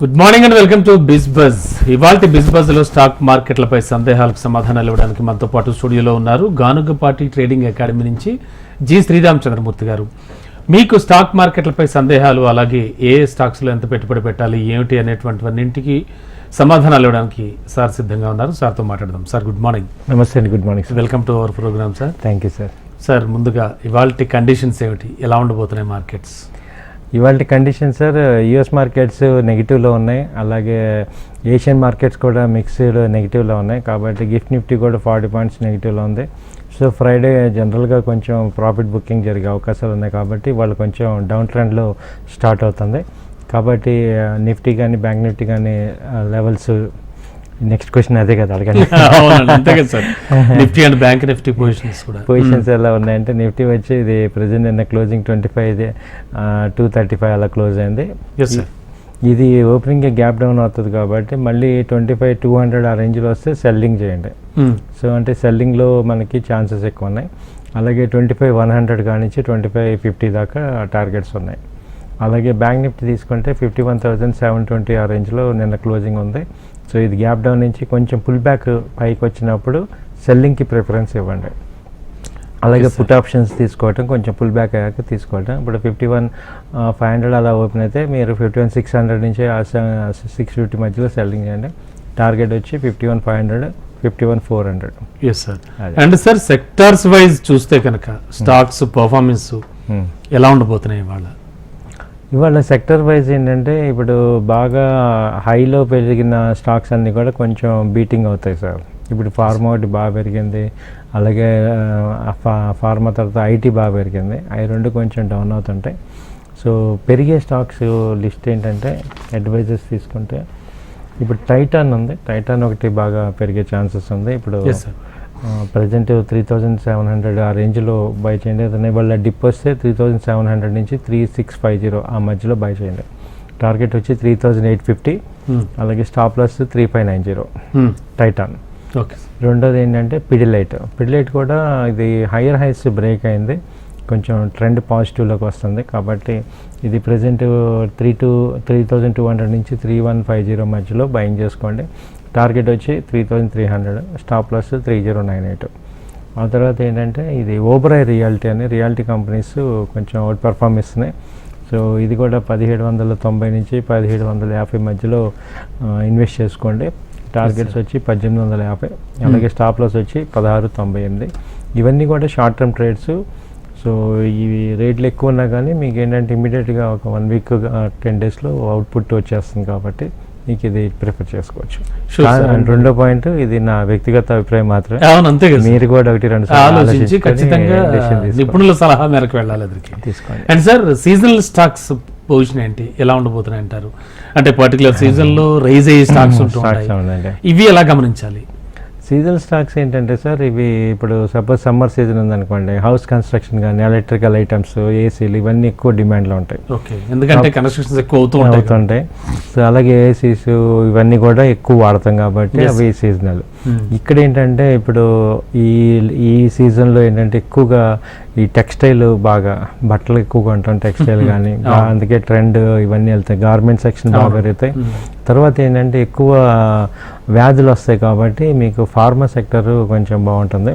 Good morning and welcome to Biz Buzz ఇవాళ Biz బజ్లో stock మార్కెట్లపై సందేహాలకు సమాధానాలు ఇవ్వడానికి మనతో పాటు స్టూడియోలో ఉన్నారు గానుగపాటి ట్రేడింగ్ అకాడమీ నుంచి జి శ్రీరామ్ చంద్రమూర్తి గారు. మీకు స్టాక్ మార్కెట్లపై సందేహాలు అలాగే ఏ స్టాక్స్లో ఎంత పెట్టుబడి పెట్టాలి ఏమిటి అనేటువంటివన్నింటికి సమాధానాలు ఇవ్వడానికి సార్ సిద్ధంగా ఉన్నారు. సార్తో మాట్లాడదాం. సార్ గుడ్ మార్నింగ్ నమస్తే అండి good morning welcome to our program sir thank you sir sir ముందుగా ఇవాళ కండిషన్స్ ఏమిటి? ఎలా ఉండబోతున్నాయి మార్కెట్స్ ఇవాళ కండిషన్ సార్ యుఎస్ మార్కెట్స్ నెగిటివ్లో ఉన్నాయి. అలాగే ఏషియన్ మార్కెట్స్ కూడా మిక్స్డ్ నెగిటివ్లో ఉన్నాయి. కాబట్టి గిఫ్ట్ నిఫ్టీ కూడా ఫార్టీ పాయింట్స్ నెగిటివ్లో ఉంది. సో ఫ్రైడే జనరల్గా కొంచెం ప్రాఫిట్ బుకింగ్ జరిగే అవకాశాలు ఉన్నాయి కాబట్టి వాళ్ళు కొంచెం డౌన్ ట్రెండ్లో స్టార్ట్ అవుతుంది. కాబట్టి నిఫ్టీ కానీ బ్యాంక్ నిఫ్టీ కానీ లెవెల్స్ నెక్స్ట్ క్వశ్చన్ అదే కదా అడగండి అంతే కదా sir. Nifty and bank Nifty positions కూడా. పొజిషన్స్ ఎలా ఉన్నాయంటే నిఫ్టీ వచ్చి ఇది ప్రజెంట్ నిన్న closing twenty five two thirty five అలా క్లోజ్ అయింది. ఇది ఓపెనింగ్ గ్యాప్ డౌన్ అవుతుంది కాబట్టి మళ్ళీ ట్వంటీ ఫైవ్ టూ హండ్రెడ్ ఆ రేంజ్లో వస్తే సెల్లింగ్ చేయండి. సో అంటే సెల్లింగ్లో మనకి ఛాన్సెస్ ఎక్కువ ఉన్నాయి. అలాగే ట్వంటీ ఫైవ్ వన్ హండ్రెడ్ కానించి ట్వంటీ ఫైవ్ ఫిఫ్టీ దాకా టార్గెట్స్ ఉన్నాయి. అలాగే బ్యాంక్ నిఫ్టీ తీసుకుంటే fifty one thousand seven twenty ఆ రేంజ్లో నిన్న క్లోజింగ్ ఉంది. సో ఇది గ్యాప్ డౌన్ నుంచి కొంచెం పుల్ బ్యాక్ పైకి వచ్చినప్పుడు సెల్లింగ్కి ప్రిఫరెన్స్ ఇవ్వండి. అలాగే. పుట్ ఆప్షన్స్ తీసుకోవటం కొంచెం పుల్ బ్యాక్ అయ్యాక తీసుకోవటం. ఇప్పుడు ఫిఫ్టీ వన్ ఫైవ్ హండ్రెడ్ అలా ఓపెన్ అయితే మీరు ఫిఫ్టీ వన్ సిక్స్ హండ్రెడ్ నుంచి సిక్స్ ఫిఫ్టీ మధ్యలో సెల్లింగ్ చేయండి. టార్గెట్ వచ్చి fifty one five hundred fifty one four hundred yes sir. And sir sectors wise చూస్తే కనుక స్టాక్స్ పర్ఫార్మెన్స్ ఎలా ఉండబోతున్నాయి ఇవాళ? ఇవాళ సెక్టర్ వైజ్ ఏంటంటే ఇప్పుడు బాగా హైలో పెరిగిన స్టాక్స్ అన్నీ కూడా కొంచెం బీటింగ్ అవుతాయి సార్. ఇప్పుడు ఫార్మా ఒకటి బాగా పెరిగింది అలాగే ఫా- ఫార్మా తర్వాత ఐటీ బాగా పెరిగింది. అవి రెండు కొంచెం డౌన్ అవుతుంటాయి. సో పెరిగే స్టాక్స్ లిస్ట్ ఏంటంటే అడ్వైజర్స్ తీసుకుంటే ఇప్పుడు టైటాన్ ఉంది. టైటాన్ ఒకటి బాగా పెరిగే ఛాన్సెస్ ఉంది. ఇప్పుడు present three thousand seven hundred ఆ రేంజ్లో బై చేయండి. అతనే వాళ్ళ డిప్ వస్తే త్రీ థౌజండ్ సెవెన్ హండ్రెడ్ నుంచి త్రీ సిక్స్ ఫైవ్ జీరో ఆ మధ్యలో బై చేయండి. టార్గెట్ వచ్చి త్రీ థౌజండ్ ఎయిట్ ఫిఫ్టీ అలాగే stop loss three five nine zero Titan okay రెండోది ఏంటంటే పిడిలైట్ పిడిలైట్ కూడా ఇది హయ్యర్ హైస్ బ్రేక్ అయింది. కొంచెం ట్రెండ్ పాజిటివ్లోకి వస్తుంది. కాబట్టి ఇది present three two three thousand two hundred నుంచి త్రీ వన్ ఫైవ్ జీరో మధ్యలో బయింగ్ చేసుకోండి. టార్గెట్ వచ్చి three thousand three hundred stop loss three zero nine eight. ఆ తర్వాత ఏంటంటే ఇది ఓబరై రియాలిటీ అని రియాలిటీ కంపెనీస్ కొంచెం అవుట్ పర్ఫార్మ్ ఇస్తున్నాయి సో ఇది కూడా పదిహేడు వందల తొంభై నుంచి పదిహేడు వందల యాభై మధ్యలో ఇన్వెస్ట్ చేసుకోండి. టార్గెట్స్ వచ్చి పద్దెనిమిది వందల యాభై అలాగే స్టాప్ లాస్ వచ్చి పదహారు తొంభై ఎనిమిది. ఇవన్నీ కూడా షార్ట్ టర్మ్ ట్రేడ్స్. సో ఇవి రేట్లు ఎక్కువ ఉన్నా కానీ మీకు ఏంటంటే ఇమీడియట్గా ఒక వన్ వీక్ టెన్ డేస్లో అవుట్పుట్ వచ్చేస్తుంది కాబట్టి మీకు ఇది ప్రిఫర్ చేసుకోవచ్చు రెండో పాయింట్ ఇది నా వ్యక్తిగత అభిప్రాయం మాత్రమే. అవును అంతే కదా మీరు కూడా ఒకటి రెండు ఆలోచించి ఖచ్చితంగా. నిపుణుల సలహా మేరకు వెళ్ళాలి ఎదురుకి. తీసుకోండి. And sir seasonal stocks position ఏంటి? ఎలా ఉండబోతున్నాయి అంటారు? అంటే పర్టికులర్ సీజన్లో రైజ్ అయ్యే స్టాక్స్ Stocks ఉంటాయి. ఇవి ఎలా గమనించాలి? సీజనల్ స్టాక్స్ ఏంటంటే సార్ ఇవి ఇప్పుడు సపోజ్ సమ్మర్ సీజన్ ఉందనుకోండి హౌస్ కన్స్ట్రక్షన్ కానీ ఎలక్ట్రికల్ ఐటమ్స్ ఏసీలు ఇవన్నీ ఎక్కువ డిమాండ్లో ఉంటాయి ఓకే ఎందుకంటే కన్స్ట్రక్షన్స్ ఎక్కువ అవుతూ. అవుతుంటాయి సో అలాగే ఏసీస్ ఇవన్నీ కూడా ఎక్కువ వాడతాం కాబట్టి. అవి సీజనల్ Hmm. ఇక్కడ ఏంటంటే ఇప్పుడు ఈ ఈ సీజన్లో ఏంటంటే ఎక్కువగా ఈ టెక్స్టైల్ బాగా బట్టలు ఎక్కువగా ఉంటాం టెక్స్టైల్ కానీ అవును. అందుకే ట్రెండ్ ఇవన్నీ వెళ్తాయి గార్మెంట్ సెక్షన్ బాగా. పెరుగుతాయి Hmm. తర్వాత ఏంటంటే ఎక్కువ వ్యాధులు వస్తాయి కాబట్టి మీకు ఫార్మా సెక్టర్ కొంచెం బాగుంటుంది.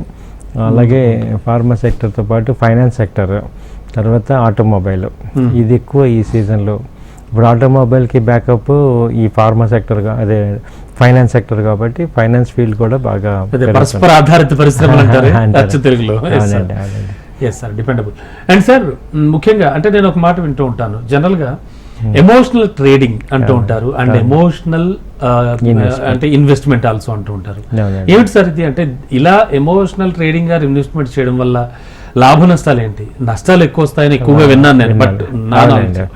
అలాగే ఫార్మా సెక్టర్తో పాటు ఫైనాన్స్ సెక్టర్ తర్వాత ఆటోమొబైల్. ఇది ఎక్కువ ఈ సీజన్లో. ఇప్పుడు ఆటోమొబైల్కి బ్యాకప్ ఈ ఫార్మా సెక్టర్ అదే ఫైనాన్స్ సెక్టర్ కాబట్టి ఫైనాన్స్ ఫీల్డ్ కూడా బాగా. పరస్పర ఆధారిత పరిశ్రమలు అంటారు. తెలుగులో. Yes sir dependable and sir ముఖ్యంగా అంటే నేను ఒక మాట వింటూ ఉంటాను. జనరల్గా ఎమోషనల్ ట్రేడింగ్ అంటూ ఉంటారు. And emotional. అంటే ఇన్వెస్ట్మెంట్ ఆల్సో అంటూ ఉంటారు. ఏమిటి సార్ ఇది? అంటే ఇలా ఎమోషనల్ ట్రేడింగ్ గారు ఇన్వెస్ట్మెంట్ చేయడం వల్ల లాభ నష్టాలు ఏంటి? నష్టాలు ఎక్కువ వస్తాయని ఎక్కువగా విన్నాను నేను బట్. నా.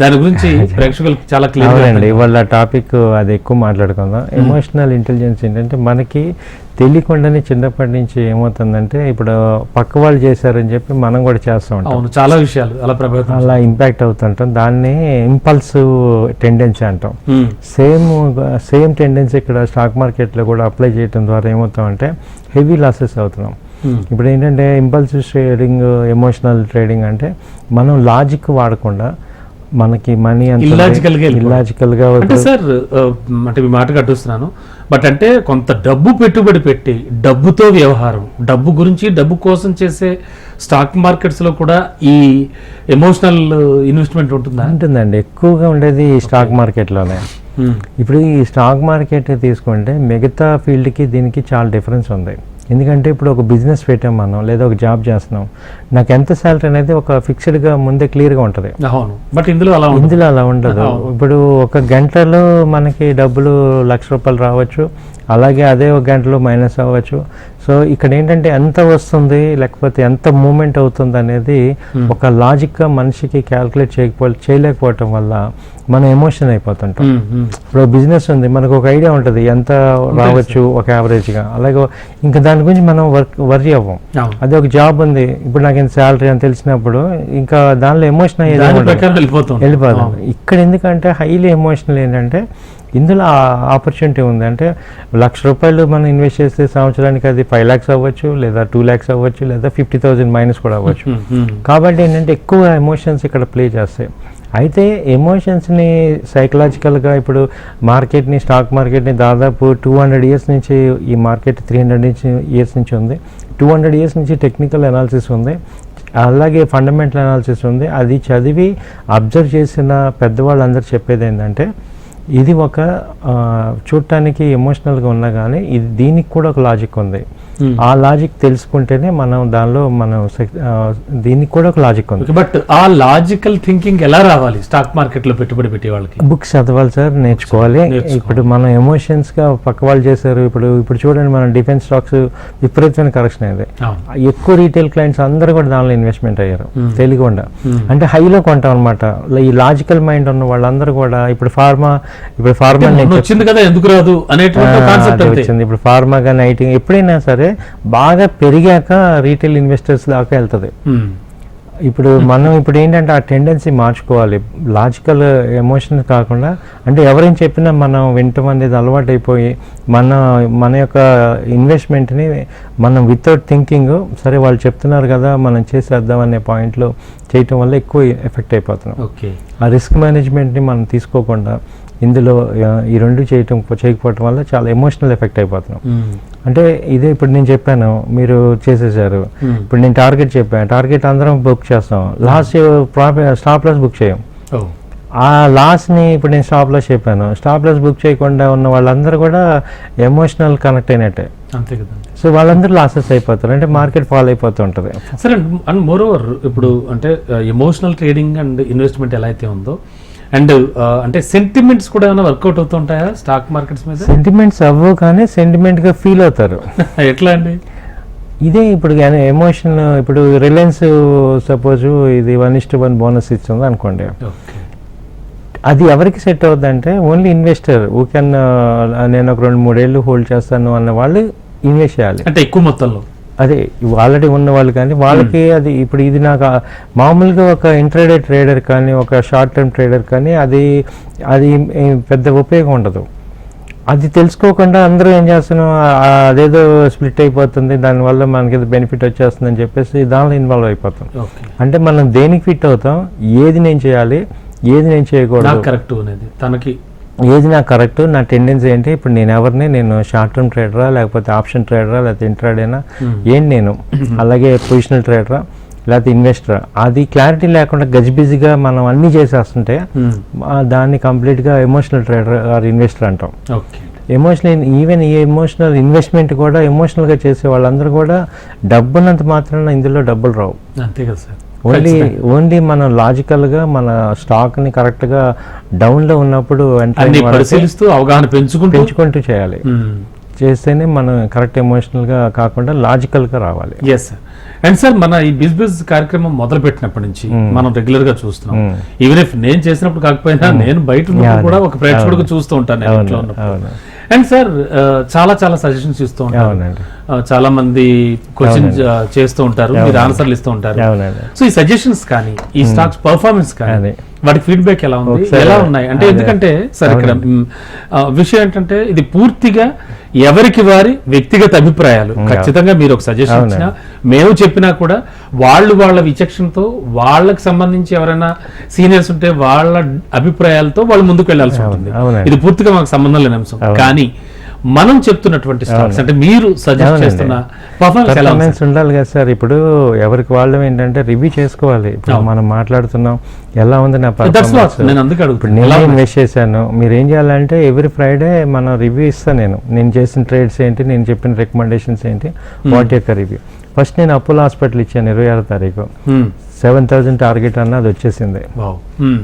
దాని గురించి ప్రేక్షకులకు చాలా అవునండి క్లియర్ ఇవాళ టాపిక్ అది ఎక్కువ మాట్లాడుకుందాం. ఎమోషనల్ ఇంటెలిజెన్స్ ఏంటంటే మనకి తెలియకుండానే చిన్నప్పటి నుంచి ఏమవుతుందంటే ఇప్పుడు పక్క వాళ్ళు చేశారని చెప్పి మనం కూడా చేస్తూ ఉంటాం. అవును చాలా విషయాలు అలా ప్రభావితం అలా ఇంపాక్ట్ అవుతుంటాం. దాన్ని ఇంపల్సివ్ టెండెన్సీ అంటాం. సేమ్ సేమ్ టెండెన్సీ ఇక్కడ స్టాక్ మార్కెట్లో కూడా అప్లై చేయడం ద్వారా ఏమవుతామంటే హెవీ లాసెస్ అవుతున్నాం. ఇప్పుడు ఏంటంటే ఇంపల్సివ్ ట్రేడింగ్ ఎమోషనల్ ట్రేడింగ్ అంటే మనం లాజిక్ వాడకుండా మనకి మనీ. ఇల్లాజికల్గా అంటే సార్ అంటే మీ మాట కట్టుస్తున్నాను బట్ అంటే కొంత డబ్బు పెట్టుబడి పెట్టి డబ్బుతో వ్యవహారం డబ్బు గురించి డబ్బు కోసం చేసే స్టాక్ మార్కెట్స్లో కూడా ఈ ఎమోషనల్ ఇన్వెస్ట్మెంట్ ఉంటుందా? ఉంటుందండి. ఎక్కువగా ఉండేది ఈ స్టాక్ మార్కెట్లోనే Hmm. ఇప్పుడు ఈ స్టాక్ మార్కెట్ తీసుకుంటే మిగతా ఫీల్డ్కి దీనికి చాలా డిఫరెన్స్ ఉంది. ఎందుకంటే ఇప్పుడు ఒక బిజినెస్ పెట్టాం మనం లేదా ఒక జాబ్ చేస్తున్నాం. నాకు ఎంత శాలరీ అనేది ఒక ఫిక్స్డ్గా ముందే క్లియర్గా ఉంటుంది. అవును. బట్ ఇందులో అలా ఉంటుంది ఇందులో అలా ఉండదు. ఇప్పుడు ఒక గంటలో మనకి డబ్బులు లక్ష రూపాయలు రావచ్చు. అలాగే అదే ఒక గంటలో మైనస్ అవ్వచ్చు. సో ఇక్కడ ఏంటంటే ఎంత వస్తుంది లేకపోతే ఎంత మూమెంట్ అవుతుంది అనేది Hmm. ఒక లాజిక్గా మనిషికి క్యాల్కులేట్ చేయకపో చేయలేకపోవటం వల్ల మనం ఎమోషన్ అయిపోతుంటాం. Hmm, hmm. ఇప్పుడు బిజినెస్ ఉంది మనకు ఒక ఐడియా ఉంటుంది ఎంత రావచ్చు ఒక యావరేజ్గా. అలాగే ఇంకా దాని గురించి మనం వర్క్ వర్రీ అవ్వం. అదే ఒక జాబ్ ఉంది ఇప్పుడు నాకు ఇంత శాలరీ అని తెలిసినప్పుడు ఇంకా దానిలో ఎమోషన్ అయ్యేది వెళ్ళిపోతాం ఇక్కడ ఎందుకంటే హైలీ ఎమోషనల్ ఏంటంటే ఇందులో ఆపర్చునిటీ ఉంది. అంటే లక్ష రూపాయలు మనం ఇన్వెస్ట్ చేస్తే సంవత్సరానికి అది ఫైవ్ ల్యాక్స్ అవ్వచ్చు లేదా టూ ల్యాక్స్ అవ్వచ్చు లేదా ఫిఫ్టీ థౌసండ్ మైనస్ కూడా అవ్వచ్చు. Hmm, hmm. కాబట్టి ఏంటంటే ఎక్కువ ఎమోషన్స్ ఇక్కడ ప్లే చేస్తాయి. అయితే ఎమోషన్స్ని సైకలాజికల్గా ఇప్పుడు మార్కెట్ని స్టాక్ మార్కెట్ని దాదాపు టూ హండ్రెడ్ ఇయర్స్ నుంచి ఈ మార్కెట్ త్రీ హండ్రెడ్ నుంచి ఇయర్స్ నుంచి ఉంది. టూ హండ్రెడ్ ఇయర్స్ నుంచి టెక్నికల్ అనాలిసిస్ ఉంది. అలాగే ఫండమెంటల్ అనాలిసిస్ ఉంది. అది చదివి అబ్జర్వ్ చేసిన పెద్దవాళ్ళందరూ చెప్పేది ఏంటంటే ఇది ఒక చూడటానికి ఎమోషనల్గా ఉన్నా కానీ ఇది దీనికి కూడా ఒక లాజిక్ ఉంది. ఆ లాజిక్ తెలుసుకుంటేనే మనం దానిలో మనం దీనికి కూడా ఒక లాజిక్ ఉంది. బట్ ఆ లాజికల్ థింకింగ్ ఎలా రావాలి? స్టాక్ మార్కెట్లో పెట్టుబడి పెట్టే వాళ్ళకి? బుక్స్ చదవాలి సార్ నేర్చుకోవాలి. ఇప్పుడు మనం ఎమోషన్స్గా పక్క వాళ్ళు చేశారు. ఇప్పుడు ఇప్పుడు చూడండి మనం డిఫెన్స్ స్టాక్స్ విపరీతమైన కరెక్షన్ అయింది. ఎక్కువ రీటైల్ క్లయింట్స్ అందరూ కూడా దానిలో ఇన్వెస్ట్మెంట్ అయ్యారు. Hmm. తెలియకుండా. Hmm. అంటే హైలో కొంటాం అనమాట ఈ లాజికల్ మైండ్ ఉన్న వాళ్ళందరూ కూడా ఇప్పుడు ఫార్మా ఇప్పుడు ఫార్మా వచ్చింది కదా ఎందుకు రాదు అనేటువంటి కాన్సెప్ట్ వచ్చింది. ఇప్పుడు ఫార్మా కానీ ఐటీ ఎప్పుడైనా సరే బాగా పెరిగాక రీటైల్ ఇన్వెస్టర్స్ దాకా వెళ్తుంది. ఇప్పుడు మనం ఇప్పుడు ఏంటంటే ఆ టెండెన్సీ మార్చుకోవాలి. లాజికల్ ఎమోషన్ కాకుండా అంటే ఎవరైనా చెప్పినా మనం వింటం అనేది అలవాటు అయిపోయి మన మన యొక్క ఇన్వెస్ట్మెంట్ని మనం వితౌట్ థింకింగ్ సరే వాళ్ళు చెప్తున్నారు కదా మనం చేసేద్దాం అనే పాయింట్లో చేయటం వల్ల ఎక్కువ ఎఫెక్ట్ అయిపోతున్నాం. ఓకే. ఆ రిస్క్ మేనేజ్మెంట్ని మనం తీసుకోకుండా ఇందులో ఈ రెండు చేయటం చేయకపోవటం వల్ల చాలా ఎమోషనల్ ఎఫెక్ట్ అయిపోతున్నాం. అంటే ఇదే ఇప్పుడు నేను చెప్పాను మీరు చేసేసారు. ఇప్పుడు నేను టార్గెట్ చెప్పాను టార్గెట్ అందరం బుక్ చేస్తాం. లాస్ట్ స్టాప్ లాస్ బుక్ చేయం. ఆ లాస్ని ఇప్పుడు నేను స్టాప్ లాస్ చెప్పాను. స్టాప్ లాస్ బుక్ చేయకుండా ఉన్న వాళ్ళందరూ కూడా ఎమోషనల్ కనెక్ట్ అయినట్టే. అంతే కదా. సో వాళ్ళందరూ లాసెస్ అయిపోతారు. అంటే మార్కెట్ ఫాల్ అయిపోతూ ఉంటుంది. సరే అండ్ మోర్ ఓవర్ ఇప్పుడు అంటే ఎమోషనల్ ట్రేడింగ్ అండ్ ఇన్వెస్ట్మెంట్ ఎలా అయితే ఉందో అండ్ అంటే సెంటిమెంట్స్ కూడా ఏమైనా వర్కౌట్ అవుతుంటాయా స్టాక్ మార్కెట్స్ మీద? సెంటిమెంట్స్ అవ్వవు కానీ సెంటిమెంట్గా ఫీల్ అవుతారు. ఎట్లా అండి? ఇదే ఇప్పుడు ఎమోషన్ ఇప్పుడు రిలయన్స్ సపోజ్ ఇది one is to one bonus ఇస్తుంది అనుకోండి. అది ఎవరికి సెట్ అవుద్ది అంటే ఓన్లీ ఇన్వెస్టర్ ఊ కెన్ నేను ఒక రెండు మూడేళ్ళు హోల్డ్ చేస్తాను అన్న వాళ్ళు ఇన్వెస్ట్ చేయాలి. అంటే ఎక్కువ మొత్తంలో? అదే ఆల్రెడీ ఉన్న వాళ్ళు కానీ వాళ్ళకి అది ఇప్పుడు ఇది నాకు మామూలుగా ఒక ఇంట్రాడే ట్రేడర్ కానీ ఒక షార్ట్ టర్మ్ ట్రేడర్ కానీ అది అది పెద్ద ఉపయోగం ఉండదు. అది తెలుసుకోకుండా అందరూ ఏం చేస్తున్నాం అదేదో స్ప్లిట్ అయిపోతుంది దానివల్ల మనకి బెనిఫిట్ వచ్చేస్తుంది అని చెప్పేసి దానిలో ఇన్వాల్వ్ అయిపోతాం. అంటే మనం దేనికి ఫిట్ అవుతాం? ఏది నేను చేయాలి? ఏది నేను చేయకూడదు? కరెక్ట్ అనేది. తనకి ఏది నాకు కరెక్ట్ నా టెండెన్సీ ఏంటి? ఇప్పుడు నేను ఎవరిని? నేను షార్ట్ టర్మ్ ట్రేడరా లేకపోతే ఆప్షన్ ట్రేడరా లేకపోతే ఇంట్రాడేనా? Hmm. ఏం నేను. అలాగే పొజిషనల్ ట్రేడరా లేకపోతే ఇన్వెస్టరా? అది క్లారిటీ లేకుండా గజిబిజిగా మనం అన్నీ చేసేస్తుంటే దాన్ని కంప్లీట్గా ఎమోషనల్ ట్రేడర్ ఆర్ ఇన్వెస్టర్ అంటాం. ఎమోషనల్ ఈవెన్ ఈ ఎమోషనల్ ఇన్వెస్ట్మెంట్ కూడా ఎమోషనల్గా చేసే వాళ్ళందరూ కూడా డబ్బున్నంత మాత్రాన ఇందులో డబ్బులు రావు. అంతే కదా సార్. ఓన్లీ. ఓన్లీ మనం లాజికల్గా మన స్టాక్ని కరెక్ట్గా డౌన్లో ఉన్నప్పుడు enter అన్ని అయిన వాళ్ళకి పరిశీలిస్తూ అవగాహన పెంచుకుంటూ పెంచుకుంటూ చేయాలి. చేస్తేనే మనం కరెక్ట్ ఎమోషనల్గా కాకుండా లాజికల్గా రావాలి ఎస్ సార్ అండ్ సార్ మన ఈ బిజినెస్ కార్యక్రమం మొదలు పెట్టినప్పటి నుంచి Hmm. మనం రెగ్యులర్గా చూస్తున్నాం Hmm. ఈవెన్ ఇఫ్ నేను చేసినప్పుడు కాకపోయినా నేను బయట ఉన్నప్పుడు. కూడా ఒక ప్రేక్షకుడికి. చూస్తూ ఉంటాను నేను ఇంట్లో ఉన్నప్పుడు అండ్ సార్ చాలా చాలా సజెషన్స్ ఇస్తూ ఉంటారు చాలా మంది క్వశ్చన్స్ చేస్తూ ఉంటారు మీరు. ఆన్సర్లు ఇస్తూ ఉంటారు సో ఈ సజెషన్స్ కానీ ఈ స్టాక్స్ పర్ఫార్మెన్స్ కానీ. వాటికి ఫీడ్బ్యాక్ ఎలా ఉంది ఎలా ఉన్నాయి అంటే. ఎందుకంటే సార్ ఇక్కడ విషయం ఏంటంటే ఇది పూర్తిగా ఎవరికి వారి వ్యక్తిగత అభిప్రాయాలు. ఖచ్చితంగా మీరు ఒక సజెషన్. ఇచ్చినా మేము చెప్పినా కూడా వాళ్ళు వాళ్ళ విచక్షణతో వాళ్ళకి సంబంధించి ఎవరైనా సీనియర్స్ ఉంటే వాళ్ళ అభిప్రాయాలతో వాళ్ళు ముందుకు వెళ్ళాల్సి అవును, ఉంటుంది. ఇది పూర్తిగా మాకు సంబంధం లేని అంశం. కానీ మనం చెప్తున్నటువంటి స్టాక్స్ అంటే మీరు సజెస్ట్. చేస్తున్న పర్ఫార్మెన్స్ ఉండాలి కదా సార్ ఇప్పుడు ఎవరికి వాళ్ళు ఏంటంటే రివ్యూ చేసుకోవాలి. ఇప్పుడు. మనం మాట్లాడుతున్నాం ఎలా ఉంది నా పర్ఫార్మెన్స్ నేను అందుకే అడుగుతున్నాను నేను? ఇన్వెస్ట్ చేశాను. మీరు ఏం చేయాలంటే ఎవ్రీ ఫ్రైడే మనం రివ్యూ ఇస్తాను నేను. నేను చేసిన ట్రేడ్స్ ఏంటి నేను చెప్పిన రికమెండేషన్స్ ఏంటి వాటి యొక్క రివ్యూ ఫస్ట్ నేను అపోలో హాస్పిటల్ ఇచ్చాను ఇరవై ఆరో తారీఖు. Hmm. సెవెన్ థౌజండ్ టార్గెట్ అన్నది వచ్చేసింది. Hmm.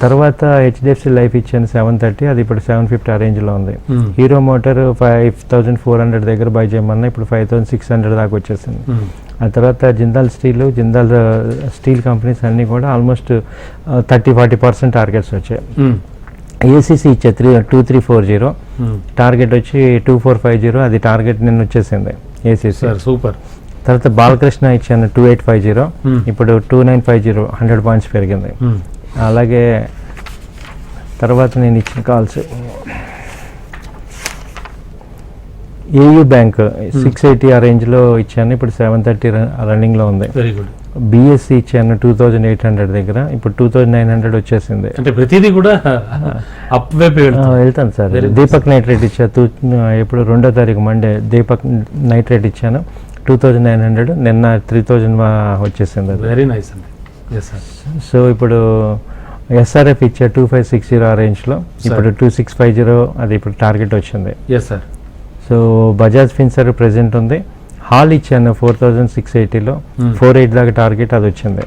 తర్వాత హెచ్డిఎఫ్సి లైఫ్ ఇచ్చాను సెవెన్ థర్టీ అది ఇప్పుడు సెవెన్ ఫిఫ్టీ ఆ రేంజ్లో ఉంది Hmm. Hero motor five thousand four hundred దగ్గర బై చేయమన్నా ఇప్పుడు ఫైవ్ థౌసండ్ సిక్స్ హండ్రెడ్ దాకా వచ్చేసింది Hmm. ఆ తర్వాత Jindal steel Jindal steel companies అన్నీ కూడా almost thirty forty percent targets వచ్చాయి Hmm. ఏసీసీ ఇచ్చే three two three four zero Hmm. Target వచ్చి టూ ఫోర్ ఫైవ్ జీరో అది టార్గెట్ నిన్న వచ్చేసింది ఏసీసీ సార్ సూపర్ తర్వాత బాలకృష్ణ ఇచ్చాను two eight five zero Hmm. ఇప్పుడు two nine five zero hundred points పెరిగింది Hmm. అలాగే తర్వాత నేను ఇచ్చిన calls AU bank six eighty ఆ రేంజ్లో ఇచ్చాను. ఇప్పుడు సెవెన్ థర్టీ రన్నింగ్లో ఉంది. వెరీ గుడ్ బిఎస్సి ఇచ్చాను టూ థౌజండ్ ఎయిట్ హండ్రెడ్ దగ్గర. ఇప్పుడు టూ థౌజండ్ నైన్ హండ్రెడ్ వచ్చేసింది. అంటే ప్రతిదీ కూడా అప్ వెళ్తాను సార్. దీపక్ నైట్రేట్ ఇచ్చా తూ ఎప్పుడు? రెండో తారీఖు మండే దీపక్ నైట్రేట్ ఇచ్చాను. టూ థౌజండ్ నైన్ హండ్రెడ్ నిన్న త్రీ థౌజండ్ వచ్చేసింది వెరీ నైస్ అండి. సో ఇప్పుడు ఎస్ఆర్ఎఫ్ ఇచ్చా టూ ఫైవ్ సిక్స్ జీరో ఆ రేంజ్లో ఇప్పుడు టూ సిక్స్ ఫైవ్ జీరో అది ఇప్పుడు టార్గెట్ వచ్చింది. Yes sir so Bajaj Finserv present ఉంది. హాల్ ఇచ్చాను ఫోర్ థౌజండ్ సిక్స్ ఎయిటీలో Hmm. ఫోర్ ఎయిట్ దాకా టార్గెట్ అది వచ్చింది.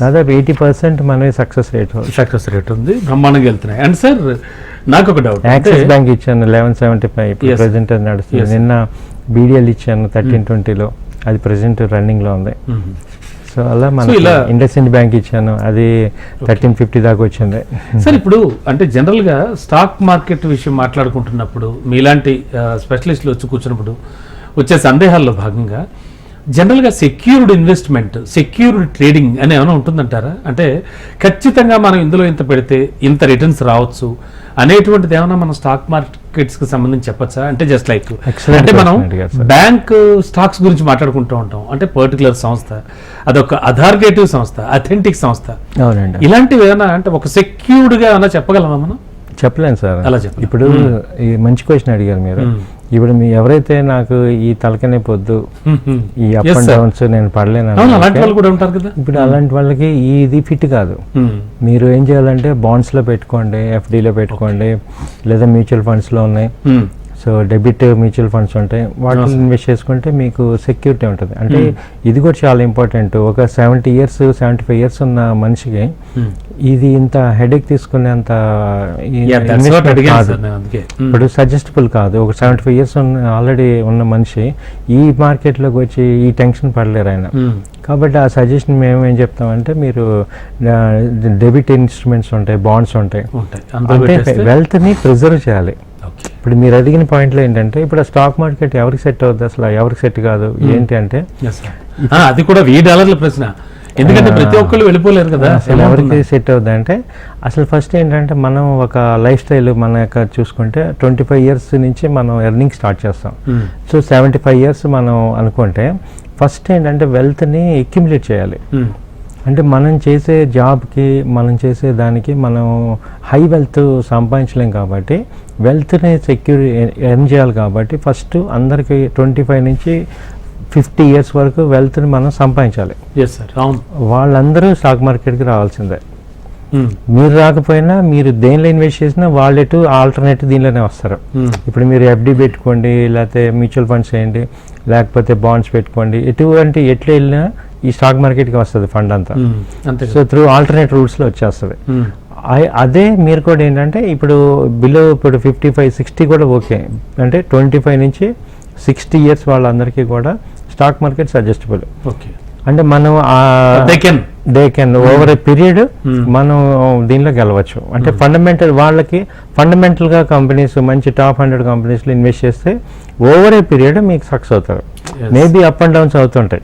దాదాపు ఎయిటీ పర్సెంట్ మనమే సక్సెస్ రేట్ సక్సెస్ రేట్ ఉంది. బ్రహ్మాండంగా వెళ్తున్నాయి. అండ్ సార్ నాకు ఒక డౌట్ యాక్సిస్ బ్యాంక్ ఇచ్చాను లెవెన్ సెవెంటీ ఫైవ్. ప్రెసెంట్ అది నడుస్తుంది. నిన్న బీడిఎల్ ఇచ్చాను థర్టీన్ ట్వంటీలో అది ప్రెసెంట్ రన్నింగ్లో ఉంది. Mhm. సో అలా మన ఇలా- ఇండస్ఇండ్ బ్యాంక్ ఇచ్చాను. అది థర్టీన్ ఫిఫ్టీ దాకా వచ్చింది. సార్ ఇప్పుడు అంటే జనరల్గా స్టాక్ మార్కెట్ విషయం మాట్లాడుకుంటున్నప్పుడు మీలాంటి స్పెషలిస్టులు వచ్చి కూర్చున్నప్పుడు వచ్చే సందేహాల్లో భాగంగా జనరల్గా సెక్యూర్డ్ ఇన్వెస్ట్మెంట్ సెక్యూర్డ్ ట్రేడింగ్ అని ఏమైనా ఉంటుందంటారా? అంటే ఖచ్చితంగా మనం ఇందులో ఇంత పెడితే ఇంత రిటర్న్స్ రావచ్చు అనేటువంటిది ఏమైనా మనం స్టాక్ మార్కెట్స్ కి సంబంధించి చెప్పొచ్చా? అంటే జస్ట్ లైక్ అంటే మనం. బ్యాంక్ స్టాక్స్ గురించి మాట్లాడుకుంటూ ఉంటాం. అంటే పర్టికులర్ సంస్థ అదొక అథారిటేటివ్ సంస్థ అథెంటిక్ సంస్థ. ఇలాంటివి ఏమైనా అంటే ఒక సెక్యూర్డ్గా ఏమైనా చెప్పగలమా మనం? చెప్పలేను సార్ అలా. ఇప్పుడు ఈ మంచి క్వశ్చన్ అడిగారు మీరు. ఇప్పుడు మీ ఎవరైతే నాకు ఈ తలకనే పొద్దు ఈ అప్ అండ్. డౌన్స్ నేను పడలేను అవును అలాంటి అనుకుంటే, వాళ్ళు కూడా ఉంటారు కదా ఇప్పుడు అలాంటి వాళ్ళకి ఇది ఫిట్ కాదు. మీరు ఏం చేయాలంటే బాండ్స్లో పెట్టుకోండి ఎఫ్డీలో పెట్టుకోండి లేదా మ్యూచువల్ ఫండ్స్లో ఉన్నాయి Hmm. So debit mutual funds ఉంటాయి Yes. ఇన్వెస్ట్ చేసుకుంటే మీకు సెక్యూరిటీ ఉంటుంది అంటే. ఇది కూడా చాలా ఇంపార్టెంట్ ఒక seventy years seventy five years ఉన్న మనిషికి. ఇది ఇంత హెడేక్ తీసుకునేంత. ఇప్పుడు సజెస్టబుల్ కాదు ఒక సెవెంటీ ఫైవ్ ఇయర్స్ ఉన్న ఆల్రెడీ ఉన్న మనిషి ఈ మార్కెట్లోకి వచ్చి ఈ టెన్షన్ పడలేరు ఆయన. కాబట్టి ఆ సజెషన్ మేము ఏం చెప్తామంటే మీరు డెబిట్ ఇన్స్ట్రుమెంట్స్ ఉంటాయి బాండ్స్ ఉంటాయి అంటే వెల్త్ని ప్రిజర్వ్ చేయాలి. ఇప్పుడు మీరు అడిగిన పాయింట్లో ఏంటంటే ఇప్పుడు ఆ స్టాక్ మార్కెట్ ఎవరికి సెట్ అవుతుంది అసలు ఎవరికి సెట్ కాదు ఏంటి అంటే అది కూడా వెయ్యి డాలర్ల ప్రశ్న ఎందుకంటే. ప్రతి ఒక్కళ్ళు వెళ్ళిపోలేరు కదా అసలు ఎవరికి? సెట్ అవుతుంది అంటే అసలు ఫస్ట్ ఏంటంటే మనం ఒక లైఫ్ స్టైల్ మన యొక్క చూసుకుంటే ట్వంటీ ఫైవ్ ఇయర్స్ నుంచి మనం ఎర్నింగ్ స్టార్ట్ చేస్తాం Hmm. So seventy five years మనం అనుకుంటే ఫస్ట్ ఏంటంటే వెల్త్ని ఎక్యుములేట్ చేయాలి Hmm. అంటే మనం చేసే జాబ్కి మనం చేసే దానికి మనం హై వెల్త్ సంపాదించలేం కాబట్టి వెల్త్ని సెక్యూర్ ఎర్న్ చేయాలి కాబట్టి ఫస్ట్ అందరికీ ట్వంటీ ఫైవ్ నుంచి ఫిఫ్టీ ఇయర్స్ వరకు వెల్త్ని మనం సంపాదించాలి Yes, sir. అవును వాళ్ళందరూ స్టాక్ మార్కెట్కి రావాల్సిందే. మీరు రాకపోయినా మీరు దేనిలో ఇన్వెస్ట్ చేసినా వాళ్ళెటు ఆల్టర్నేటివ్ దీనిలోనే వస్తారు. Hmm. ఇప్పుడు మీరు ఎఫ్డి పెట్టుకోండి లేకపోతే మ్యూచువల్ ఫండ్స్ వేయండి లేకపోతే బాండ్స్ పెట్టుకోండి ఎటువంటి ఎట్లా వెళ్ళినా ఈ స్టాక్ మార్కెట్కి వస్తుంది ఫండ్ అంతా. Hmm. సో త్రూ ఆల్టర్నేట్ రూట్స్లో వచ్చేస్తుంది. Hmm. అదే మీరు కూడా ఏంటంటే ఇప్పుడు బిలో ఇప్పుడు ఫిఫ్టీ ఫైవ్ సిక్స్టీ కూడా ఓకే. అంటే ట్వంటీ ఫైవ్ నుంచి సిక్స్టీ ఇయర్స్ వాళ్ళందరికీ కూడా స్టాక్ మార్కెట్ సజెస్టబుల్ ఓకే. అంటే మనం they can over a period Hmm. మనం దీనిలో గెలవచ్చు. అంటే ఫండమెంటల్ వాళ్ళకి ఫండమెంటల్గా కంపెనీస్ మంచి టాప్ హండ్రెడ్ కంపెనీస్లో ఇన్వెస్ట్ చేస్తే ఓవర్ ఏ పీరియడ్ మీకు సక్సెస్ అవుతారు. మేబీ అప్ అండ్ డౌన్స్ అవుతుంటాయి.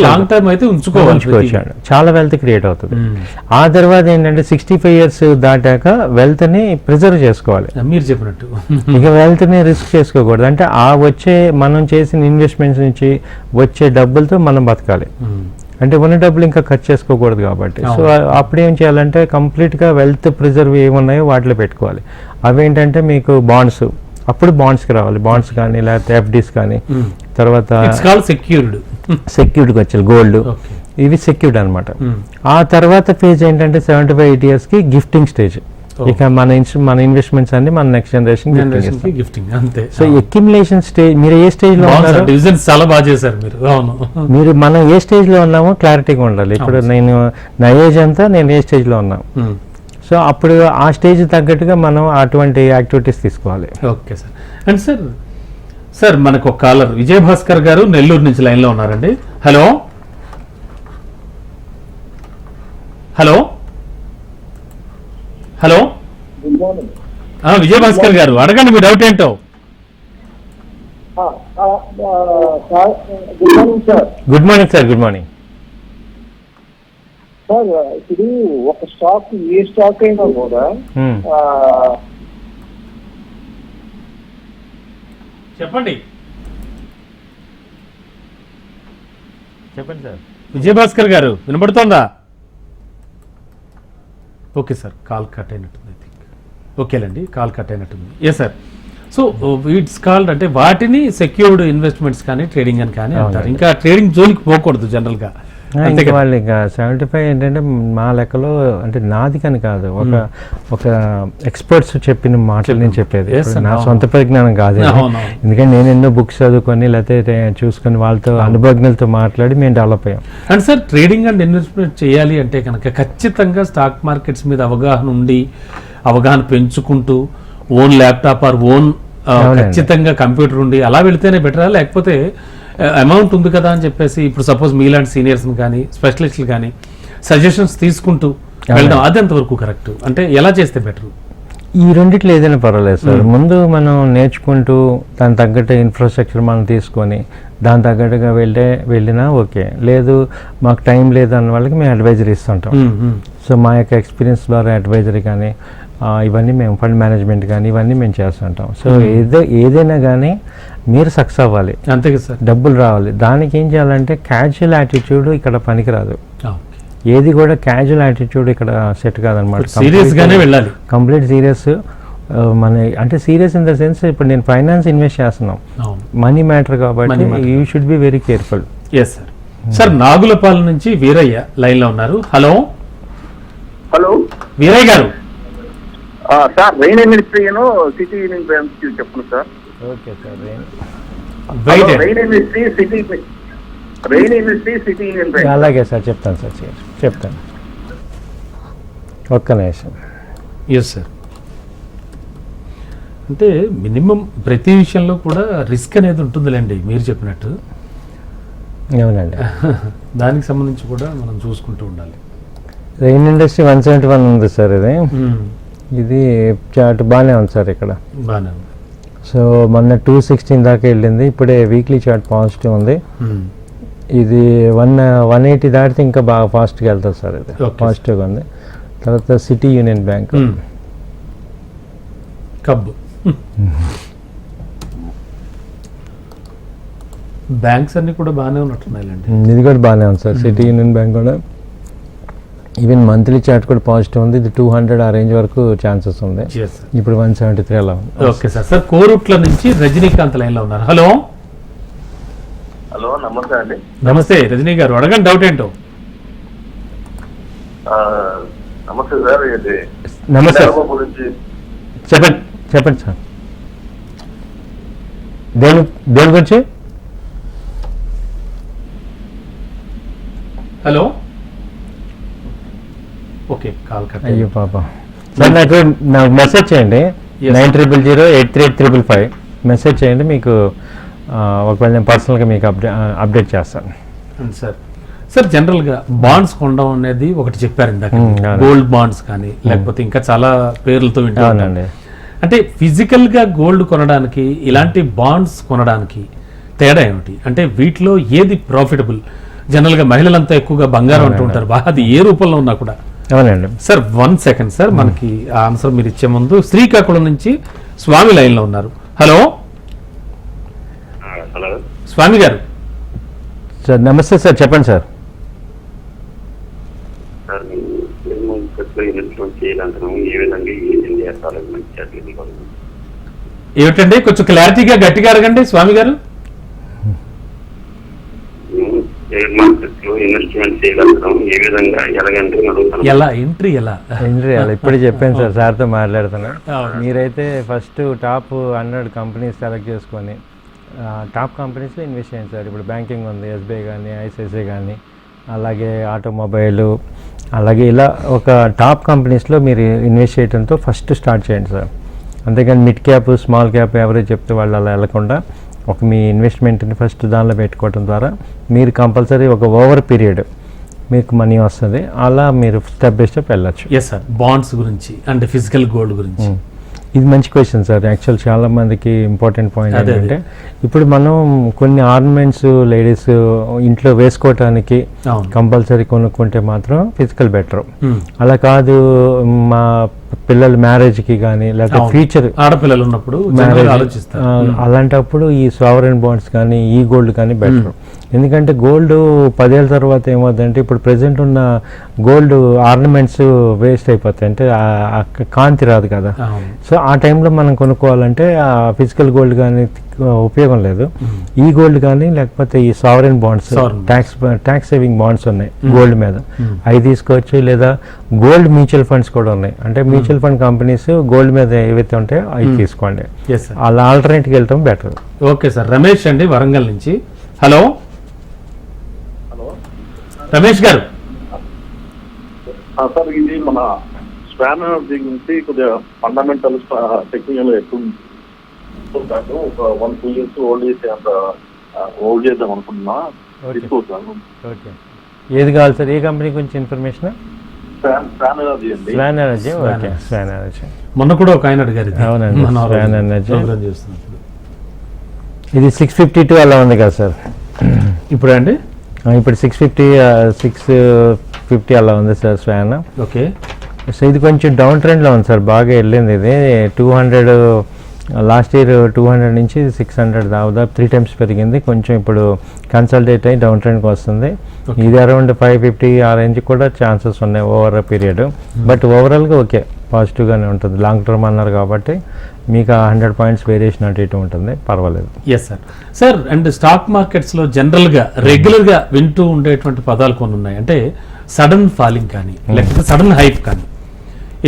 లాంగ్ టర్మ్ అయితే ఉంచుకోవాలి ఉంచుకోవచ్చు. చాలా వెల్త్ క్రియేట్ అవుతుంది. Hmm. ఆ తర్వాత ఏంటంటే సిక్స్టీ ఫైవ్ ఇయర్స్ దాటాక వెల్త్ని ప్రిజర్వ్ చేసుకోవాలి. మీరు చెప్పినట్టు. ఇక వెల్త్ని రిస్క్ చేసుకోకూడదు. అంటే ఆ వచ్చే మనం చేసిన ఇన్వెస్ట్మెంట్స్ నుంచి వచ్చే డబ్బులతో మనం బతకాలి. ఉమ్. అంటే ఉన్న డబ్బులు ఇంకా ఖర్చు చేసుకోకూడదు కాబట్టి. సో. అప్పుడు ఏం చేయాలంటే కంప్లీట్గా వెల్త్ ప్రిజర్వ్ ఏమున్నాయో వాటిలో పెట్టుకోవాలి. అవేంటంటే మీకు బాండ్స్ అప్పుడు బాండ్స్కి రావాలి. బాండ్స్ కానీ లేకపోతే ఎఫ్డీస్ కానీ. ఉమ్. తర్వాత సెక్యూర్డ్ సెక్యూర్డ్కి వచ్చాయి గోల్డ్ ఇవి సెక్యూర్డ్ అనమాట ఉమ్. ఆ తర్వాత ఫేజ్ ఏంటంటే సెవెంటీ ఫైవ్ ఎయిట్ ఇయర్స్కి గిఫ్టింగ్ స్టేజ్. ఇక మన మన ఇన్వెస్ట్మెంట్స్ అన్ని మన నెక్స్ట్ జనరేషన్ గిఫ్టింగ్ అంతే. సో అక్యుములేషన్ స్టేజ్ మీరు ఏ స్టేజ్లో ఉన్నారు? డివిజన్స్ చాలా బాగా చేశారు మీరు. అవును. మీరు మనం ఏ స్టేజ్లో ఉన్నామో క్లారిటీగా ఉండాలి. ఇప్పుడు. నేను నా ఏజ్ అంతా నేను ఏ స్టేజ్లో ఉన్నా. ఉమ్. సో అప్పుడు ఆ స్టేజ్ తగ్గట్టుగా మనం అటువంటి యాక్టివిటీస్ తీసుకోవాలి. Okay sir. And sir sir మనకు ఒక కాలర్ విజయ్ భాస్కర్ గారు నెల్లూరు నుంచి లైన్లో ఉన్నారండి. Hello? Hello? Hello? Good morning ఆ, విజయ్ భాస్కర్ గారు అడగండి మీ డౌట్ ఏంటో. Good morning sir. Good morning sir good morning. Sir ఇప్పుడు ఒక స్టాక్ ఏ స్టాక్ అయినా కూడా చెప్పండి. చెప్పండి సార్. విజయ్ భాస్కర్ గారు వినపడుతోందా ఓకే సార్ కాల్ కట్ అయినట్టుంది ఐ థింక్ ఓకేలండి కాల్ కట్ అయినట్టుంది. ఏ సార్ సో ఇట్స్ కాల్డ్ అంటే వాటిని సెక్యూర్డ్ ఇన్వెస్ట్మెంట్స్ కానీ ట్రేడింగ్ అని కానీ అంటారు. ఇంకా ట్రేడింగ్ జోలికి పోకూడదు జనరల్గా ఇంకా వాళ్ళు ఇంకా సెవెంటీ ఫైవ్ ఏంటంటే మా లెక్కలో అంటే నాది కని కాదు ఒక ఒక ఎక్స్పర్ట్స్ చెప్పిన మాటలు నేను చెప్పేది. నా. సొంత పరిజ్ఞానం కాదు. ఎందుకంటే నేను ఎన్నో బుక్స్ చదువుకొని లేకపోతే చూసుకొని వాళ్ళతో అనుభవజ్ఞులతో మాట్లాడి మేము డెవలప్ అయ్యాం and sir trading and investment చేయాలి అంటే కనుక ఖచ్చితంగా స్టాక్ మార్కెట్స్ మీద అవగాహన ఉండి అవగాహన పెంచుకుంటూ ఓన్ ల్యాప్టాప్ ఆర్ ఓన్. ఖచ్చితంగా కంప్యూటర్ ఉండి అలా వెళితేనే బెటరా లేకపోతే అమౌంట్ ఉంది కదా అని చెప్పేసి ఇప్పుడు సపోజ్ మీలాంటి సీనియర్స్ కానీ స్పెషలిస్టులు కానీ సజెషన్స్ తీసుకుంటూ వెళ్ళడం అది ఎంతవరకు కరెక్ట్ అంటే ఎలా చేస్తే బెటర్ ఈ రెండిట్లో ఏదైనా పర్వాలేదు సార్. ముందు మనం నేర్చుకుంటూ దాని తగ్గట్టు ఇన్ఫ్రాస్ట్రక్చర్ మనం తీసుకొని దాని తగ్గట్టుగా వెళ్ళే వెళ్ళినా ఓకే. లేదు మాకు టైం లేదు అన్న వాళ్ళకి మేము అడ్వైజరీ ఇస్తుంటాం. సో మా యొక్క ఎక్స్పీరియన్స్ ద్వారా అడ్వైజరీ కానీ ఇవన్నీ మేము ఫండ్ మేనేజ్మెంట్ కానీ ఇవన్నీ మేము చేస్తుంటాం. సో ఏదో ఏదైనా కానీ మీరు సక్సెస్ అవ్వాలి. అంతే కదా సార్. డబ్బులు రావాలి. దానికి ఏం చేయాలంటే క్యాజువల్ యాటిట్యూడ్ ఇక్కడ పనికిరాదు. ఏది కూడా క్యాజువల్ యాటిట్యూడ్ ఇక్కడ సెట్ కాదనమాట. సీరియస్ గానే వెళ్ళాలి. కంప్లీట్ సీరియస్ మన అంటే సీరియస్ ఇన్ ద సెన్స్ ఇప్పుడు నేను ఫైనాన్స్ ఇన్వెస్ట్ చేస్తున్నాం. మనీ మ్యాటర్ కాబట్టి. You should be very careful yes sir sir Nagulapalem నుంచి వీరయ్య లైన్లో ఉన్నారు. హలో? హలో? వీరయ్య గారు. సార్ రెయిన్ ఇండస్ట్రీను సిటీ యూనియన్ బ్యాంక్ చెప్పండి sir. Okay sir wait rain industry City rain industry City Union అలాగే sir చెప్తాను సార్ చెప్తాను. ఒక్క నిమిషం. ఎస్ సార్ అంటే మినిమం ప్రతి విషయంలో కూడా రిస్క్ అనేది ఉంటుందిలేండి మీరు చెప్పినట్టు. అవునండి. దానికి సంబంధించి కూడా మనం చూసుకుంటూ ఉండాలి. Rain industry one seventy one ఉంది సార్ ఇది. మ్మ్. ఇది చార్ట్ బాగానే ఉంది సార్ ఇక్కడ. బాగానే ఉంది. సో మొన్న టూ సిక్స్టీన్ దాకా వెళ్ళింది. ఇప్పుడే వీక్లీ చార్ట్ పాజిటివ్ ఉంది. ఇది వన్ వన్ ఎయిటీ దాటితే ఇంకా బాగా ఫాస్ట్గా వెళ్తుంది సార్ ఇది. పాజిటివ్గా ఉంది. తర్వాత సిటీ యూనియన్ బ్యాంక్. కబ్బు. బ్యాంక్స్ అన్ని కూడా బాగానే ఉన్నట్టున్నాయిలేండి. ఇది కూడా బాగానే ఉంది సార్. సిటీ యూనియన్ బ్యాంక్ కూడా. ఈవెన్ మంత్లీ చార్ట్ కూడా పాజిటివ్ ఉంది. ఇది టూ హండ్రెడ్ ఆ రేంజ్ వరకు ఛాన్సెస్ ఉంది. Yes, sir. ఇప్పుడు వన్ సెవెంటీ త్రీ అలా ఉంది. ఓకే సార్ సార్ కోరుట్ల నుంచి రజనీకాంత్ లైన్లో ఉన్నారు. హలో హలో నమస్తే అండి. నమస్తే రజనీ గారు. అడగండి డౌట్ ఏంటో? ఆ, నమస్తే సార్ ఇది నమస్తే. గురించి. చెప్పండి చెప్పండి సార్. దేని దేని గురించి? హలో కాల్ కట్ అయ్యో పాప. సార్ నాకు నాకు మెసేజ్ చేయండి. Nine triple zero eight three eight triple five. Message చేయండి మీకు ఒకవేళ నేను పర్సనల్గా మీకు అప్డే అప్డేట్ చేస్తాను. సార్ సార్ జనరల్గా బాండ్స్ కొనడం అనేది ఒకటి చెప్పారు ఇందాక. గోల్డ్ బాండ్స్ కానీ లేకపోతే ఇంకా చాలా పేర్లతో వింటూ అంటే ఫిజికల్గా గోల్డ్ కొనడానికి ఇలాంటి బాండ్స్ కొనడానికి తేడా ఏమిటి? అంటే వీటిలో ఏది ప్రాఫిటబుల్ జనరల్గా మహిళలంతా ఎక్కువగా బంగారం అంటూ ఉంటారు. బా అది ఏ రూపంలో ఉన్నా కూడా. అవునండి. సార్ వన్ సెకండ్ సార్ మనకి ఆ ఆన్సర్ మీరు ఇచ్చే ముందు శ్రీకాకుళం నుంచి స్వామి లైన్లో ఉన్నారు. హలో? హలో. స్వామి గారు. సార్ నమస్తే సార్ చెప్పండి సార్. ఏమిటండి? కొంచెం క్లారిటీగా గట్టిగా అడగండి స్వామి గారు మేము షేర్ మార్కెట్లో ఇన్వెస్ట్మెంట్ ఏ విధంగా ఎలాగంటే ఎలా? ఎంట్రీ ఎలా? ఎంట్రీ అలా ఇప్పుడే చెప్పాను సార్ సార్తో మాట్లాడుతున్నా. మీరైతే first top hundred companies select చేసుకొని టాప్ కంపెనీస్లో ఇన్వెస్ట్ చేయండి సార్. ఇప్పుడు బ్యాంకింగ్ ఉంది ఎస్బీఐ కానీ ఐసిఐసిఐ కానీ అలాగే ఆటోమొబైల్ అలాగే ఇలా ఒక టాప్ కంపెనీస్లో మీరు ఇన్వెస్ట్ చేయడంతో ఫస్ట్ స్టార్ట్ చేయండి సార్. అంతేగాని మిడ్ క్యాప్ స్మాల్ క్యాప్ ఎవరైతే చెప్తే వాళ్ళు అలా వెళ్ళకుండా ఒక మీ ఇన్వెస్ట్మెంట్ని ఫస్ట్ దానిలో పెట్టుకోవడం ద్వారా మీరు కంపల్సరీ ఒక ఓవర్ పీరియడ్ మీకు మనీ వస్తుంది. అలా మీరు స్టెప్ బై స్టెప్ వెళ్ళచ్చు. ఎస్ సార్ బాండ్స్ గురించి అండ్ ఫిజికల్ గోల్డ్ గురించి. ఇది మంచి క్వశ్చన్ సార్ యాక్చువల్ చాలా మందికి ఇంపార్టెంట్ పాయింట్ ఏంటంటే ఇప్పుడు మనం కొన్ని ఆర్నమెంట్స్ లేడీస్ ఇంట్లో వేసుకోవటానికి కంపల్సరీ కొనుక్కుంటే మాత్రం ఫిజికల్ బెటర్ Hmm. అలా కాదు మా పిల్లల మ్యారేజ్కి కానీ లేకపోతే. ఫ్యూచర్ ఆడపిల్లలు ఉన్నప్పుడు జనరల్గా ఆలోచిస్తారు. అలాంటప్పుడు ఈ సావరెన్ బాండ్స్ కానీ ఈ గోల్డ్ కానీ బెటర్ ఎందుకంటే గోల్డ్ పదేళ్ళ తర్వాత ఏమవుతుందంటే ఇప్పుడు ప్రెసెంట్ ఉన్న గోల్డ్ ఆర్నమెంట్స్ వేస్ట్ అయిపోతాయి. అంటే కాంతి రాదు కదా. సో ఆ టైంలో మనం కొనుక్కోవాలంటే ఆ ఫిజికల్ గోల్డ్ కానీ ఉపయోగం లేదు. ఈ గోల్డ్ కానీ లేకపోతే ఈ sovereign bonds. Tax tax saving bonds ఉన్నాయి గోల్డ్ మీద. అవి తీసుకోవచ్చు లేదా గోల్డ్ మ్యూచువల్ ఫండ్స్ కూడా ఉన్నాయి. అంటే మ్యూచువల్ ఫండ్ కంపెనీస్ గోల్డ్ మీద ఏవైతే ఉంటాయో అవి తీసుకోండి. అలా ఆల్టర్నేట్కి వెళ్ళటం బెటర్ ఓకే సార్ రమేష్ అండి వరంగల్ నుంచి. హలో రమేష్ గారు. సార్ ఇది మన స్పాన్ ఎనర్జీ గురించి కొద్దిగా ఫండమెంటల్ టెక్నికల్ ఎక్కువ. ఒక వన్ టూ ఇయర్స్ ఓల్డ్ చేసి అంత ఓల్డ్ చేద్దాం అనుకుంటున్నా. ఓకే ఏది కావాలి సార్? ఏ కంపెనీ గురించి ఇన్ఫర్మేషన్ స్వాన్. స్వాన్ మొన్న కూడా ఒక ఆయన అడిగారు ఇది. అవునండి, సిక్స్ ఫిఫ్టీ టూ అలా ఉంది కదా సార్. ఇప్పుడు అండి? ఇప్పుడు సిక్స్ ఫిఫ్టీ సిక్స్ ఫిఫ్టీ అలా ఉంది సార్ స్వాన్ ఓకే. సో ఇది కొంచెం డౌన్ ట్రెండ్లో ఉంది సార్ బాగా వెళ్ళింది ఇది. Two hundred last year two hundred నుంచి సిక్స్ హండ్రెడ్ దాదాపు త్రీ టైమ్స్ పెరిగింది. కొంచెం ఇప్పుడు కన్సల్టేట్ అయ్యి డౌన్ ట్రెండ్కి వస్తుంది. ఇది అరౌండ్ ఫైవ్ ఫిఫ్టీ ఆ రేంజ్ కూడా ఛాన్సెస్ ఉన్నాయి ఓవర్ పీరియడ్ బట్ ఓవరాల్గా ఓకే పాజిటివ్గానే ఉంటుంది. లాంగ్ టర్మ్ అన్నారు కాబట్టి మీకు ఆ హండ్రెడ్ పాయింట్స్ వేరియేషన్ అటు ఇటు ఉంటుంది. పర్వాలేదు. Yes sir sir and stock మార్కెట్స్లో జనరల్గా రెగ్యులర్గా వింటూ ఉండేటువంటి పదాలు కొన్ని ఉన్నాయి. అంటే సడన్ ఫాలింగ్ కానీ లేకపోతే సడన్ హైప్ కానీ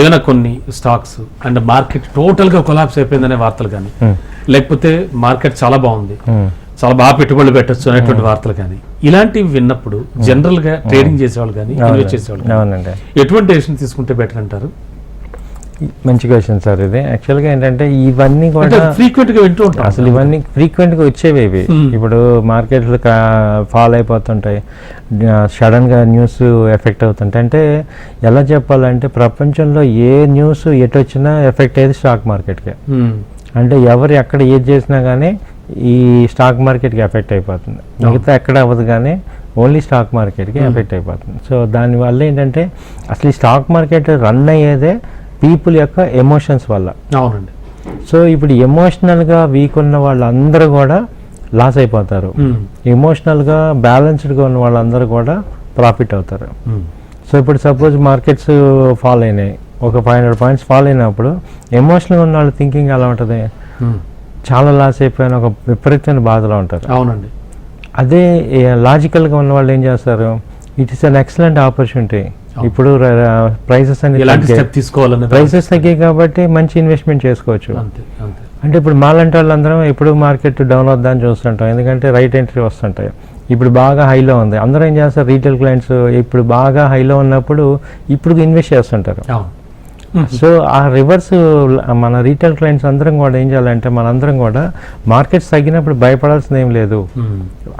ఏమైనా కొన్ని స్టాక్స్ అండ్ మార్కెట్ టోటల్గా కొలాప్స్ అయిపోయిందనే వార్తలు కానీ Hmm. లేకపోతే మార్కెట్ చాలా బాగుంది. Hmm. చాలా బాగా పెట్టుబడులు పెట్టొచ్చు అనేటువంటి వార్తలు కానీ ఇలాంటివి విన్నప్పుడు జనరల్గా ట్రేడింగ్ చేసేవాళ్ళు కానీ ఇన్వెస్ట్ చేసేవాళ్ళు ఎటువంటి డెసిషన్ తీసుకుంటే బెటర్ అంటారు? మంచి క్వశ్చన్ సార్ ఇది. యాక్చువల్గా ఏంటంటే ఇవన్నీ కూడా ఫ్రీక్వెంట్గా వింటూ ఉంటాం అసలు ఇవన్నీ ఫ్రీక్వెంట్గా వచ్చేవి ఇవి. Hmm. ఇప్పుడు మార్కెట్లు ఫాల్ అయిపోతుంటాయి. సడన్గా న్యూస్ ఎఫెక్ట్ అవుతుంటాయి. అంటే ఎలా చెప్పాలంటే ప్రపంచంలో ఏ న్యూస్ ఎటు వచ్చినా ఎఫెక్ట్ అయ్యేది స్టాక్ మార్కెట్కి Hmm. అంటే ఎవరు ఎక్కడ ఏది చేసినా కానీ ఈ స్టాక్ మార్కెట్కి ఎఫెక్ట్ అయిపోతుంది. మిగతా ఎక్కడ అవ్వదు కానీ ఓన్లీ స్టాక్ మార్కెట్కి ఎఫెక్ట్ అయిపోతుంది. సో దానివల్ల ఏంటంటే అసలు ఈ స్టాక్ మార్కెట్ రన్ అయ్యేదే పీపుల్ యొక్క ఎమోషన్స్ వల్ల. అవునండి. సో ఇప్పుడు ఎమోషనల్గా వీక్ ఉన్న వాళ్ళందరూ కూడా లాస్ అయిపోతారు. ఎమోషనల్గా బ్యాలెన్స్డ్గా ఉన్న వాళ్ళందరూ కూడా ప్రాఫిట్ అవుతారు. సో ఇప్పుడు సపోజ్ మార్కెట్స్ ఫాల్ అయినాయి. ఒక ఫైవ్ హండ్రెడ్ పాయింట్స్ ఫాల్ అయినప్పుడు ఎమోషనల్గా ఉన్న వాళ్ళ థింకింగ్ ఎలా ఉంటుంది. చాలా లాస్ అయిపోయిన ఒక విపరీతమైన బాధలో ఉంటారు అవునండి. అదే లాజికల్గా ఉన్న వాళ్ళు ఏం చేస్తారు? It is an excellent opportunity. ఇప్పుడు ప్రైసెస్ అనేది స్టెప్ తీసుకోవాలనేది ప్రైసెస్ తగ్గాయి కాబట్టి మంచి ఇన్వెస్ట్మెంట్ చేసుకోవచ్చు. అంటే ఇప్పుడు మాలాంటి వాళ్ళందరం ఎప్పుడు మార్కెట్ డౌన్ అవుద్దని చూస్తుంటాం. ఎందుకంటే రైట్ ఎంట్రీ వస్తుంటాయి. ఇప్పుడు బాగా హైలో ఉంది. అందరూ ఏం చేస్తారు? రీటైల్ క్లయింట్స్ ఇప్పుడు బాగా హైలో ఉన్నప్పుడు ఇప్పుడు ఇన్వెస్ట్ చేస్తుంటారు. సో ఆ రివర్స్ మన రీటైల్ క్లయింట్స్ అందరం కూడా ఏం చేయాలంటే మనందరం కూడా మార్కెట్స్ తగ్గినప్పుడు భయపడాల్సింది ఏం లేదు.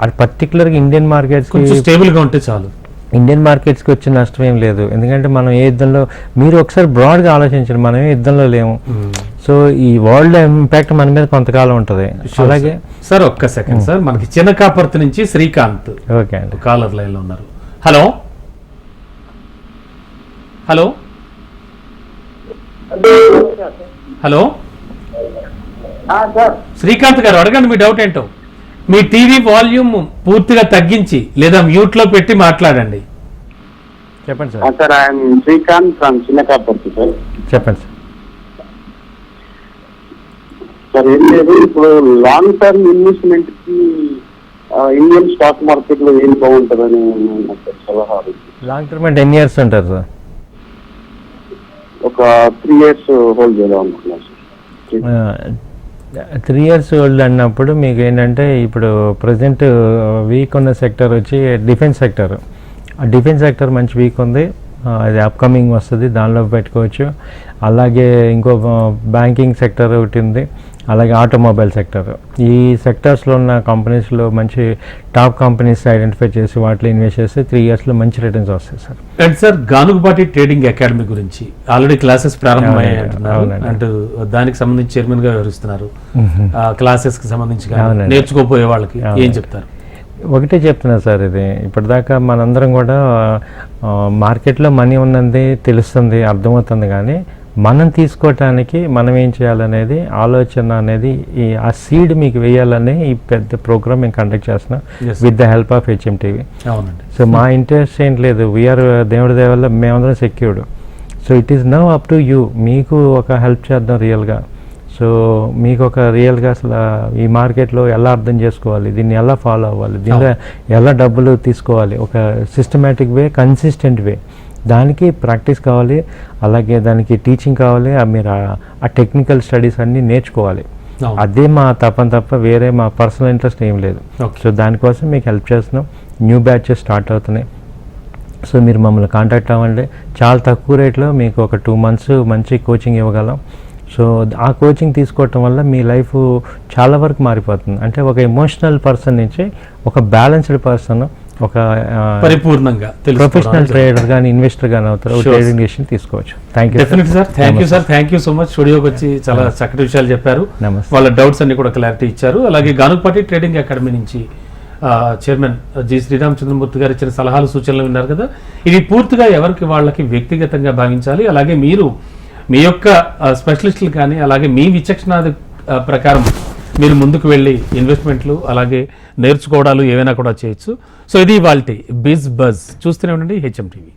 అది పర్టికులర్గా ఇండియన్ మార్కెట్స్కి కొంచెం స్టేబుల్గా ఉంటే చాలు. ఇండియన్ మార్కెట్స్కి వచ్చే నష్టం ఏం లేదు. ఎందుకంటే మనం ఏ యుద్ధంలో మీరు ఒకసారి బ్రాడ్గా ఆలోచించండి మనం ఏ యుద్ధంలో లేము. సో ఈ వరల్డ్ ఇంపాక్ట్ మన మీద కొంతకాలం ఉంటుంది. అలాగే సార్ ఒక్క సెకండ్ సార్ మనకి చిన్నకాపర్తి నుంచి శ్రీకాంత్ ఓకే అండి. కాలర్ లైన్లో ఉన్నారు. Hello hello hello sir Srikanth garu అడగండి మీ డౌట్ ఏంటో. మీ టీవీ వాల్యూమ్ పూర్తిగా తగ్గించి లేదా మ్యూట్లో పెట్టి మాట్లాడండి. చెప్పండి sir. Sir I'm Srikanth from Chinnakaparthi sir. చెప్పండి సార్. సార్ ఏం లేదు ఇప్పుడు లాంగ్ టర్మ్ ఇన్వెస్ట్మెంట్కి ఆ, ఇండియన్ స్టాక్ మార్కెట్లో ఏం బాగుంటుందని నాకు సలహా లాంగ్ టర్మ్ అంటే ఎన్ని ఇయర్స్ ఉంటారు సార్? ఒక త్రీ ఇయర్స్ హోల్డ్ చేద్దాం అనుకున్నాను సార్. త్రీ ఇయర్స్ ఓల్డ్ అన్నప్పుడు మీకు ఏంటంటే ఇప్పుడు ప్రజెంట్ వీక్ uh, ఉన్న సెక్టర్ వచ్చి డిఫెన్స్ సెక్టర్ ఆ డిఫెన్స్ సెక్టర్ మంచి వీక్ ఉంది. అది అప్కమింగ్ వస్తుంది దానిలో పెట్టుకోవచ్చు. అలాగే ఇంకో uh, బ్యాంకింగ్ సెక్టర్ ఒకటి ఉంది. అలాగే ఆటోమొబైల్ సెక్టర్. ఈ సెక్టర్స్లో ఉన్న కంపెనీస్లో మంచి టాప్ కంపెనీస్ ఐడెంటిఫై చేసి వాటిలో ఇన్వెస్ట్ చేస్తే త్రీ ఇయర్స్లో మంచి రిటర్న్స్ వస్తాయి sir. And sir Ganugupati trading academy గురించి ఆల్రెడీ క్లాసెస్ ప్రారంభమయ్యాయి. అంటూ దానికి సంబంధించి చైర్మన్గా వ్యవహరిస్తున్నారు. క్లాసెస్కి సంబంధించి. నేర్చుకోపోయే వాళ్ళకి ఏం. చెప్తారు? ఒకటే చెప్తున్నా సార్ ఇది. ఇప్పటిదాకా మనందరం కూడా మార్కెట్లో మనీ ఉన్నది తెలుస్తుంది అర్థమవుతుంది కానీ మనం తీసుకోవటానికి మనం ఏం చేయాలనేది ఆలోచన అనేది ఈ ఆ సీడ్ మీకు వేయాలని ఈ పెద్ద ప్రోగ్రామ్ మేము కండక్ట్ చేస్తున్నాం. With the help of HMTV అవునండి. సో మా ఇంట్రెస్ట్ ఏంటి లేదు. వీఆర్ దేవుడి దేవల్ల మేమందరం secured so it is now up to you మీకు ఒక హెల్ప్ చేద్దాం రియల్గా సో మీకు ఒక రియల్గా అసలు ఈ మార్కెట్లో ఎలా అర్థం చేసుకోవాలి? దీన్ని ఎలా ఫాలో అవ్వాలి? దీనిలో ఎలా డబ్బులు తీసుకోవాలి? ఒక సిస్టమేటిక్ వే కన్సిస్టెంట్ వే దానికి ప్రాక్టీస్ కావాలి అలాగే దానికి టీచింగ్ కావాలి మీరు ఆ- టెక్నికల్ స్టడీస్ అన్నీ నేర్చుకోవాలి. అదే మా తప్పని తప్ప వేరే మా పర్సనల్ ఇంట్రెస్ట్ ఏం లేదు. సో దానికోసం మీకు హెల్ప్ చేస్తున్నాం. న్యూ బ్యాచెస్ స్టార్ట్ అవుతున్నాయి. సో మీరు మమ్మల్ని కాంటాక్ట్ అవ్వండి. చాలా తక్కువ రేట్లో మీకు ఒక టూ మంత్స్ మంచి కోచింగ్ ఇవ్వగలం. సో ఆ కోచింగ్ తీసుకోవటం వల్ల మీ లైఫ్ చాలా వరకు మారిపోతుంది. అంటే ఒక ఎమోషనల్ పర్సన్ నుంచి ఒక బ్యాలెన్స్డ్ పర్సన్ ఒక పరిపూర్ణంగా ప్రొఫెషనల్ ట్రేడర్ కానీ ఇన్వెస్టర్ కానీ అవుతారు. ట్రేడింగ్ డెసిషన్ తీసుకోవచ్చు. Thank you definite sir thank you sir thank you so much స్టూడియోకి వచ్చి చాలా చక్కటి విషయాలు చెప్పారు. వాళ్ళ డౌట్స్ అన్ని కూడా క్లారిటీ ఇచ్చారు. అలాగే గానుగపాటి ట్రేడింగ్ అకాడమీ నుంచి చైర్మన్ జి. శ్రీరామచంద్రమూర్తి గారు ఇచ్చిన సలహాలు సూచనలు విన్నారు కదా? ఇవి పూర్తిగా ఎవరికి వాళ్ళకి వ్యక్తిగతంగా భావించాలి. అలాగే మీరు మీ యొక్క స్పెషలిస్టులు కానీ అలాగే మీ విచక్షణాది ఆ, ప్రకారం మీరు ముందుకు వెళ్ళి ఇన్వెస్ట్మెంట్లు అలాగే నేర్చుకోవడాలు ఏవైనా కూడా చేయొచ్చు. సో ఇది వాళ్ళ బిజ్ బజ్ చూస్తూనే ఉండండి హెచ్ఎం టీవీ